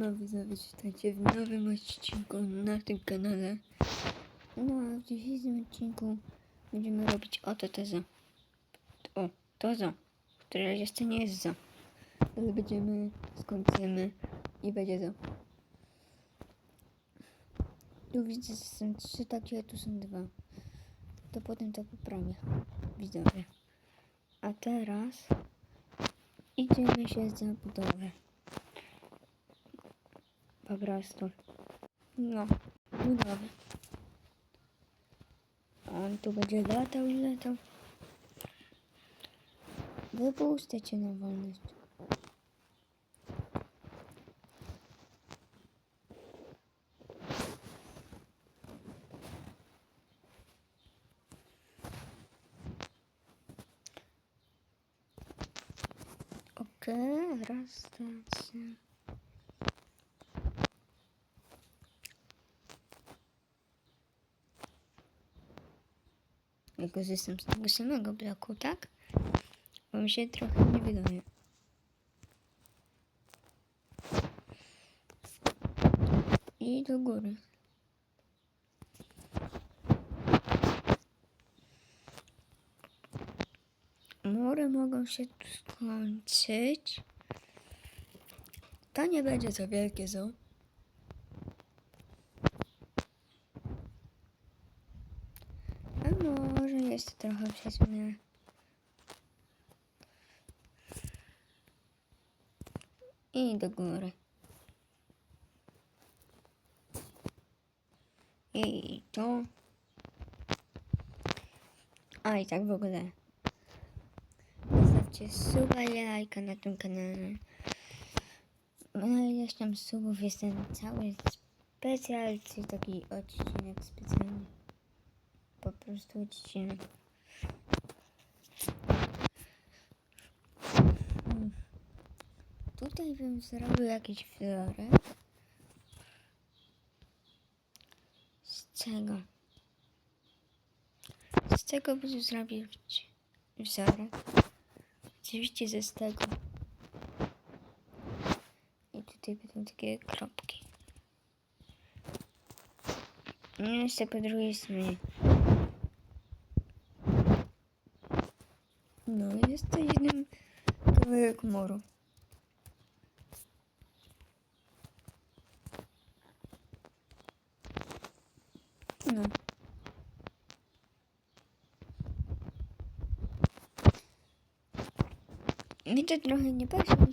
Siema widzowie, w nowym odcinku na tym kanale. No a w dzisiejszym odcinku będziemy robić oto to za. O, to za, które jeszcze nie jest za. Ale będziemy, skończymy i będzie za. Tu widzę, że są trzy takie, a tu są dwa. To potem to poprawię, widzowie. A teraz idziemy się za budowę. Po prostu. No, budowy. On tu będzie latał i latał. Wypuszczę cię na wolność. Okej, raz, dwa, trzy. Ja korzystam z tego samego bloku, tak? Bo mi się trochę nie wydaje. I do góry. Mury mogą się tu skończyć. To nie będzie za wielkie zoo. A może jest trochę przesunięte. I do góry. I to. A i tak w ogóle. Zostawcie suba i lajka na tym kanale. Na ileś tam subów jest cały specjal, czyli taki odcinek specjalny po prostu odcinek. Tutaj bym zrobił jakiś wzorek. Z czego? Z czego bym zrobił wzorek? Oczywiście ze z tego. I tutaj będą takie kropki. No jeszcze po drugiej stronie. No, jest jeden kawałek muru. No. Mi to trochę nie pasuje.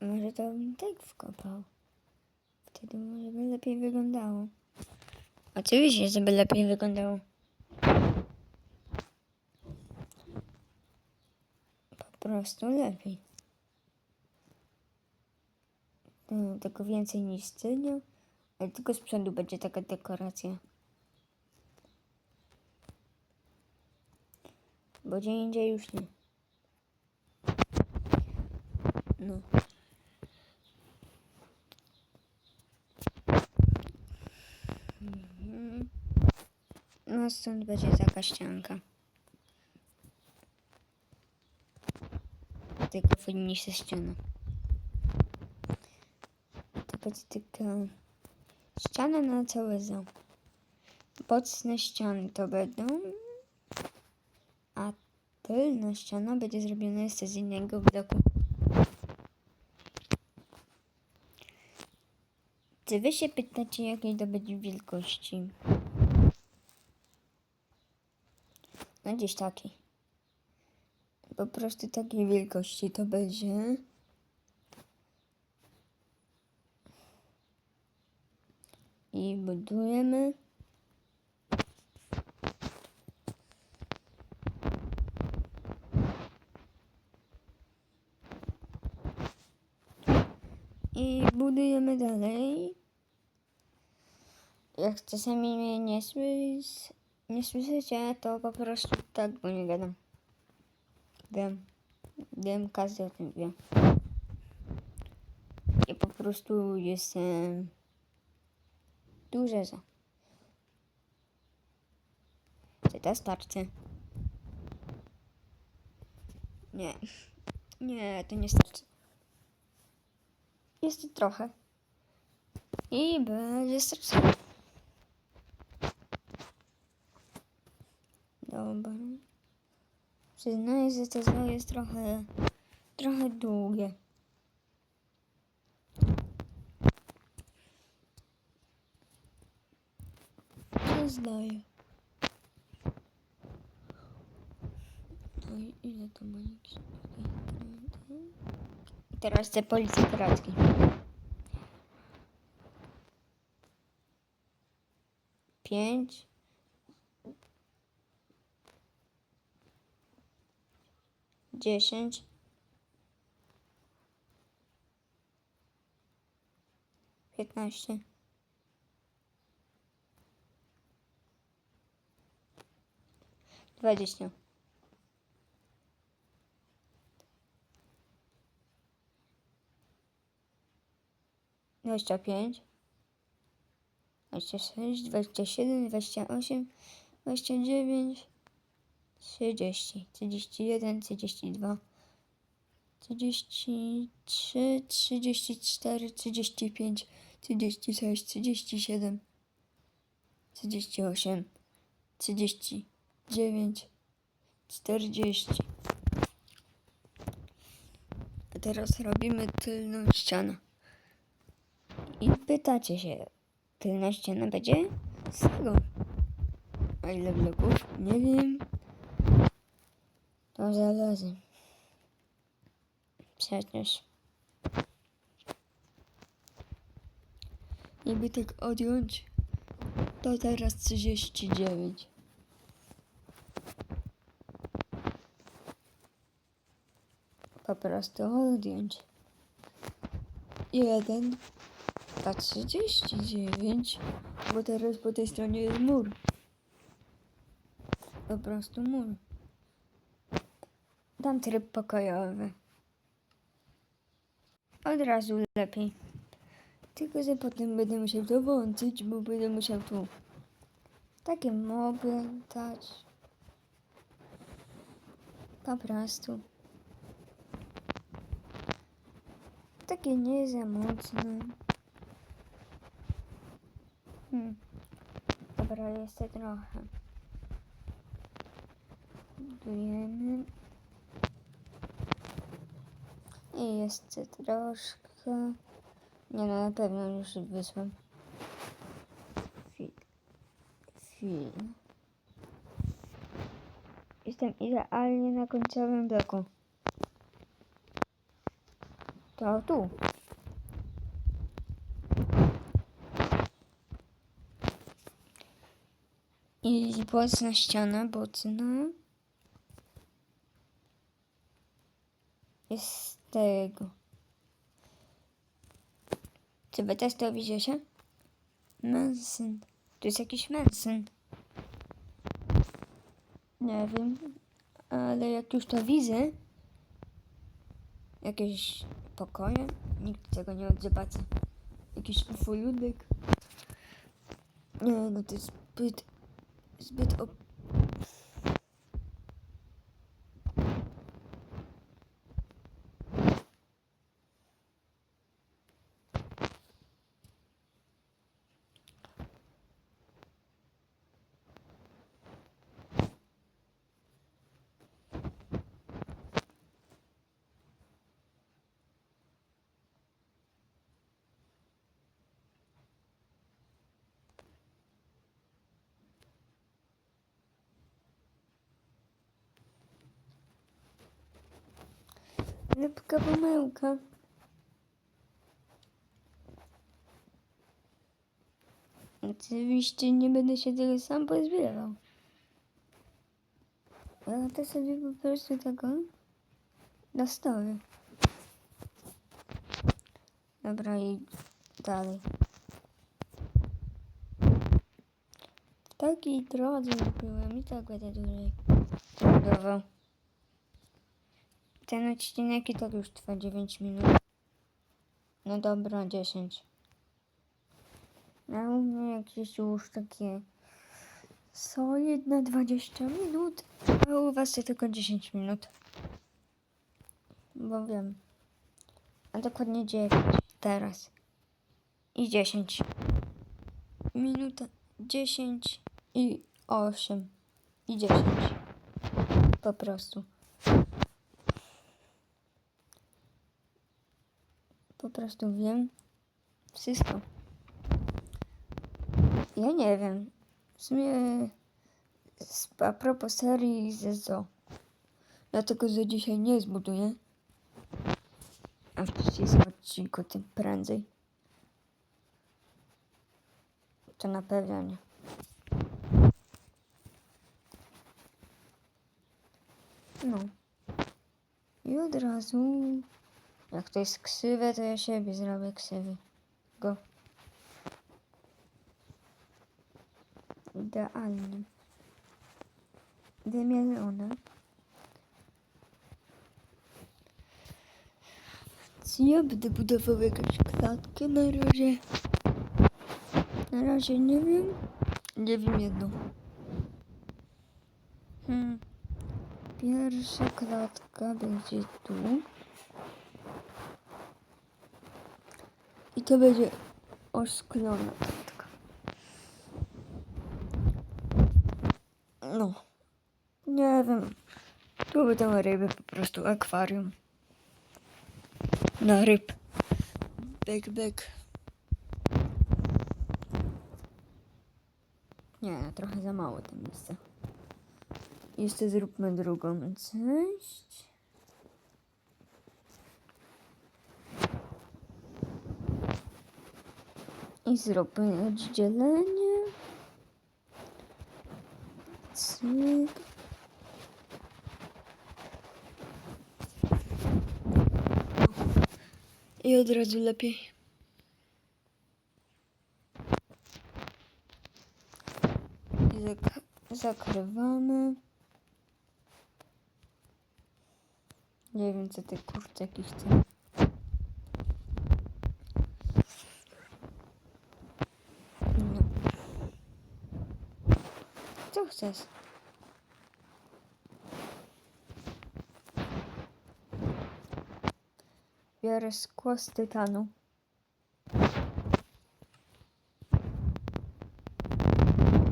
Może to bym tak wkopał. Wtedy może by lepiej wyglądało. Oczywiście, żeby lepiej wyglądało. Prostu lepiej. No, tylko więcej niż z tylnią, ale tylko z przodu będzie taka dekoracja. Bo gdzie indziej już nie. No. Mhm. No stąd będzie taka ścianka. Tylko fajniejsza ściana. To będzie taka ściana na całe zoo. Boczne ściany to będą, a tylna ściana będzie zrobiona jeszcze z innego bloku. Czy wy się pytacie, jakiej to będzie wielkości? No gdzieś takiej. Po prostu takiej wielkości to będzie. I budujemy. I budujemy dalej. Jak czasami mnie nie, słys nie słyszycie, to po prostu tak, bo nie gadam. Wiem. Wiem, każdy o tym wie. I po prostu jestem duże za. Czy to starczy? Nie. Nie, to nie starczy. Jeszcze trochę. I będzie stresowo. Dobra. Przyznaję, że to zło jest trochę, trochę długie. Przyznaję. No i ile to ma. I teraz te policje piratki. Pięć. Dziesięć. Piętnaście. Dwadzieścia. Dwadzieścia pięć. Dwadzieścia sześć, dwadzieścia siedem, dwadzieścia osiem, dwadzieścia dziewięć, trzydzieści, trzydzieści jeden, trzydzieści dwa, trzydzieści trzy, trzydzieści cztery, trzydzieści pięć, trzydzieści sześć, trzydzieści siedem, trzydzieści osiem, trzydzieści dziewięć, czterdzieści. A teraz robimy tylną ścianę. I pytacie się, tylna ściana będzie z tego. A ile bloków? Nie wiem. To zależy. Przecież. Jakby tak odjąć, to teraz 39. Po prostu odjąć. Jeden to 39, bo teraz po tej stronie jest mur. Po prostu mur. Dam tryb pokojowy. Od razu lepiej. Tylko, że potem będę musiał to włączyć, bo będę musiał tu takie moby dać. Po prostu. Takie nie za mocne. Hmm. Dobra, jeszcze trochę. Budujemy. I jeszcze troszkę. Nie no, na pewno już wysłam. Film. Film. Jestem idealnie na końcowym bloku. To tu. I boczna ściana, boczna. Jest z tego. Czy wy też to widzicie? Męsyn. To jest jakiś męsyn. Nie wiem. Ale jak już to widzę, jakieś pokoje, nikt tego nie odzobaczy. Jakiś ufoludek. Nie, no to jest zbyt, zbyt op... Lepka pomyłka. Oczywiście nie będę się tego sam pozbierał. Ja to sobie po prostu tego dostawię. Dobra i dalej. W takiej drodze byłem i tak będę dłużej budował. Ten odcinek i tak już trwa 9 minut. No dobra, 10. A u mnie jakieś już takie solidne 20 minut, a u was to tylko 10 minut. Bo wiem. A dokładnie 9 teraz. i 10. Minuta 10 i 8 i 10. Po prostu. Prostu wiem wszystko. Ja nie wiem. W sumie a propos serii ze Zo. Dlatego za dzisiaj nie zbuduję. A w dzisiejszym odcinku tym prędzej. To na pewno nie. No. I od razu, jak to jest ksywe, to ja siebie zrobię ksywy. Go. Idealnie. Wymielone. Więc ja będę budował jakąś klatkę na razie. Na razie nie wiem. Nie wiem jedno. Hmm. Pierwsza klatka będzie tu. I to będzie oszklona klatka. No. Nie wiem. Tu będą ryby, po prostu akwarium. Na ryb. Bek, bek. Nie, trochę za mało to miejsce. Jeszcze zróbmy drugą część. I zróbmy oddzielenie. Cyk. I od razu lepiej. Zak zakrywamy. Nie wiem, co te kurczaki chcą. Tytanu.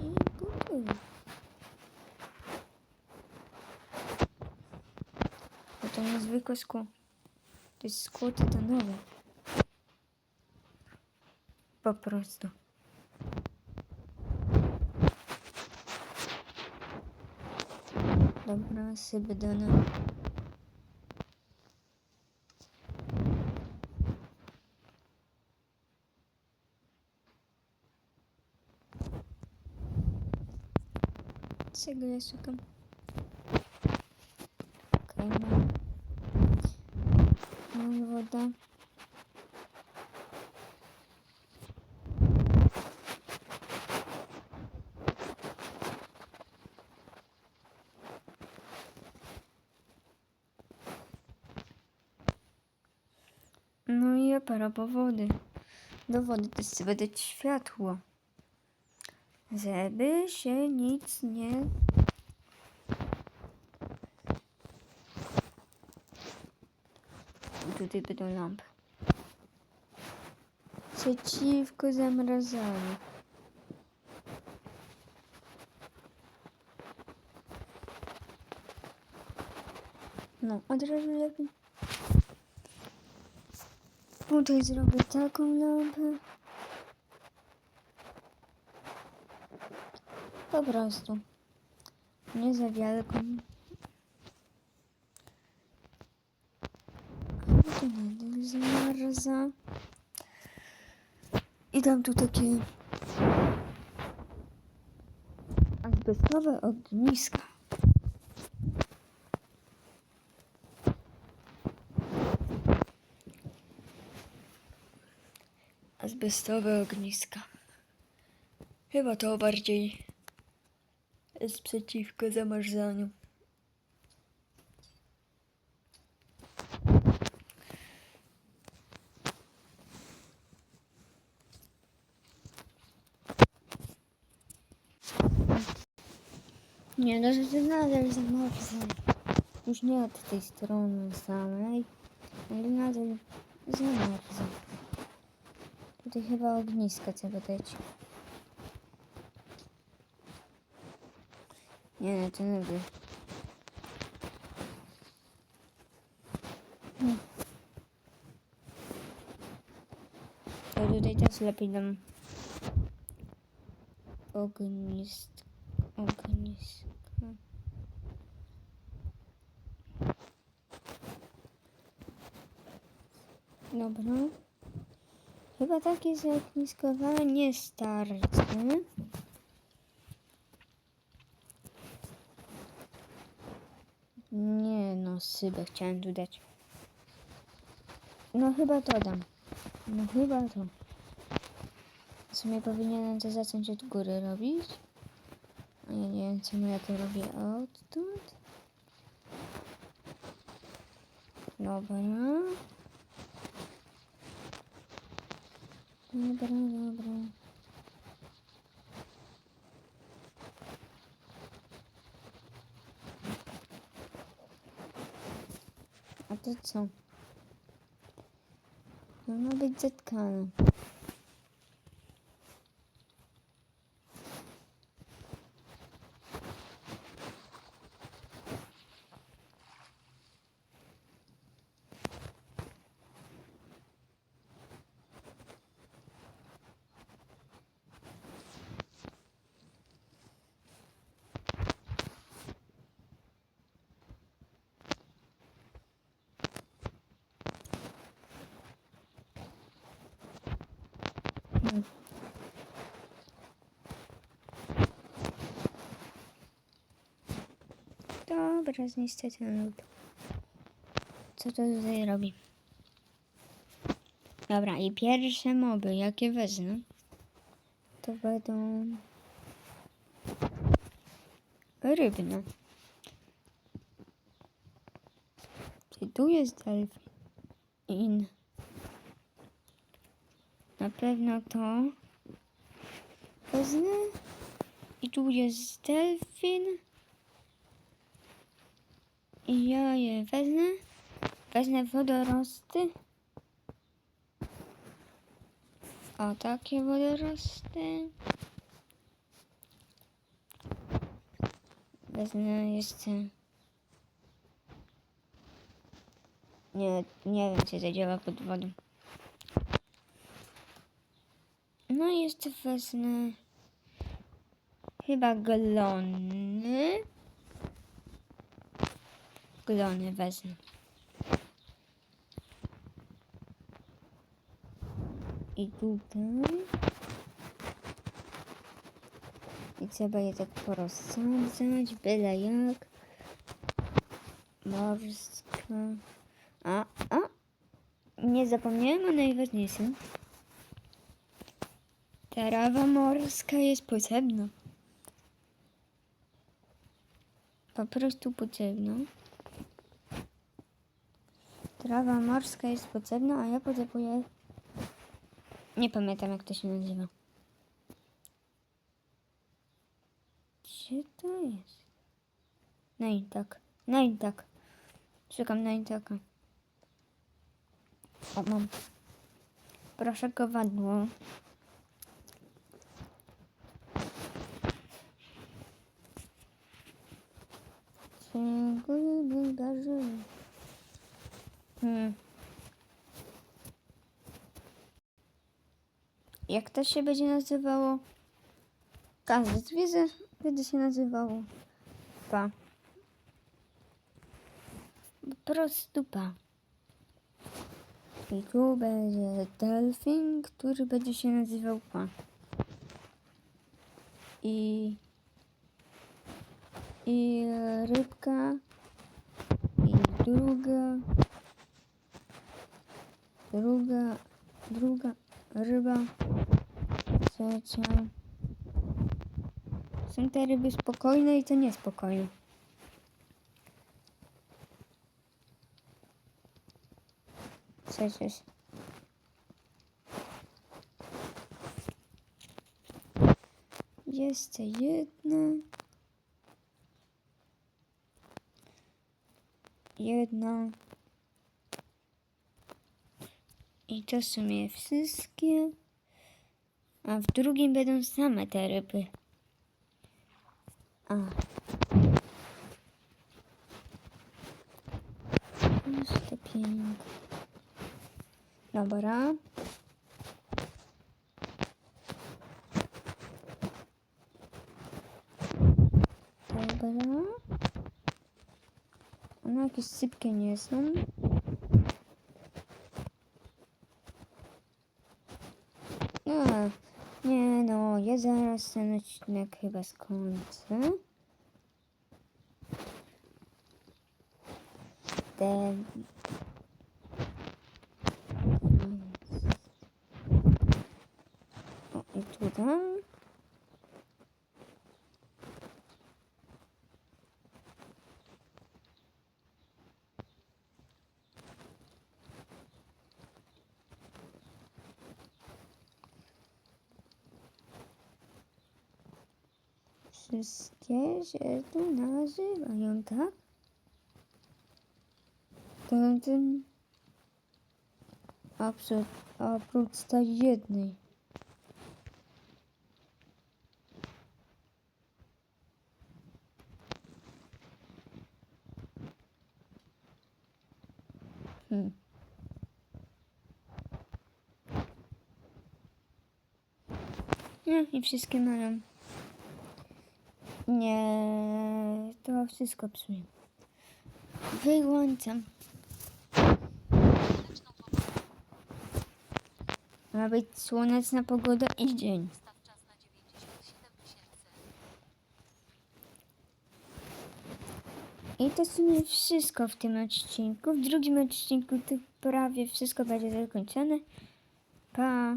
I buduję. Bo to nie zwykłe szkło. To jest szkło tytanowe. Po prostu. Dobra, sobie dane. Czego ja szukam? Okej, mam. Mam wodę. No i aparat wody. Do wody też chcę dać światło. Żeby się nic nie Tutaj będą lampy. Przeciwko zamrażaniu. No, od razu lepiej. Tutaj zrobię taką lampę. Po prostu. Nie za wielką. To nadal zmarza. I dam tu takie azbestowe ogniska. Azbestowe ogniska. Chyba to bardziej jest przeciwko zamarzaniu. Nie, no to nadal zamarzam. Już nie od tej strony samej, ale nadal zamarzam. Tutaj chyba ognisko trzeba dać. Nie, no to nigdy. Hmm. To tutaj też lepiej dam ognist, ognisko. Dobra. Chyba takie zaogniskowanie starczy. Nie no, sybę chciałem tu dać. No chyba to dam. No chyba to. W sumie powinienem to zacząć od góry robić. A ja nie wiem czemu ja to robię odtąd. Dobra. Dobra, dobra. A to co? To ma być zetkane. Hmm. Dobra, zniszczę ten lód. Co to tutaj robi? Dobra, i pierwsze moby, jakie wezmę, to będą rybne. Czy tu jest delfin? Na pewno to wezmę. I tu jest delfin. I ja je wezmę. Wezmę wodorosty. O, takie wodorosty. Wezmę jeszcze... Nie, nie wiem, czy to działa pod wodą. No i jeszcze wezmę... Chyba glony. Glony wezmę. I tutaj. I trzeba je tak porozsadzać, byle jak. Morska. A, a. Nie zapomniałem o najważniejszym. Trawa morska jest potrzebna. Po prostu potrzebna. Trawa morska jest potrzebna, a ja potrzebuję... Nie pamiętam jak to się nazywa. Gdzie to jest? No i tak. No i tak. Szukam na i taka. O, mam. Proszę kowadło. Dziękuję, wydarzy. Hmm. Jak to się będzie nazywało? Każdy zwierzę będzie się nazywało pa. Po prostu pa. I tu będzie delfin, który będzie się nazywał pa. I i rybka i druga druga druga ryba trzecia. Są te ryby spokojne i te niespokojne. Przecież jeszcze jedna. Jedna. I to w sumie wszystkie. A w drugim będą same te ryby. A. Jeszcze pięknie. Dobra. Dobra. One jakieś sypkie nie są. Ja zaraz ten odcinek chyba skończę. Te... O, i tutaj. Wszystkie się tu nazywają, tak? Ten, ten... Oprócz, tej jednej. Hmm. Nie, i wszystkie mają. Nie, to wszystko psuje. Wyłączam. Ma być słoneczna pogoda i dzień. Ustaw czas na 97 tysięcy. I to w sumie wszystko w tym odcinku. W drugim odcinku to prawie wszystko będzie zakończone. Pa!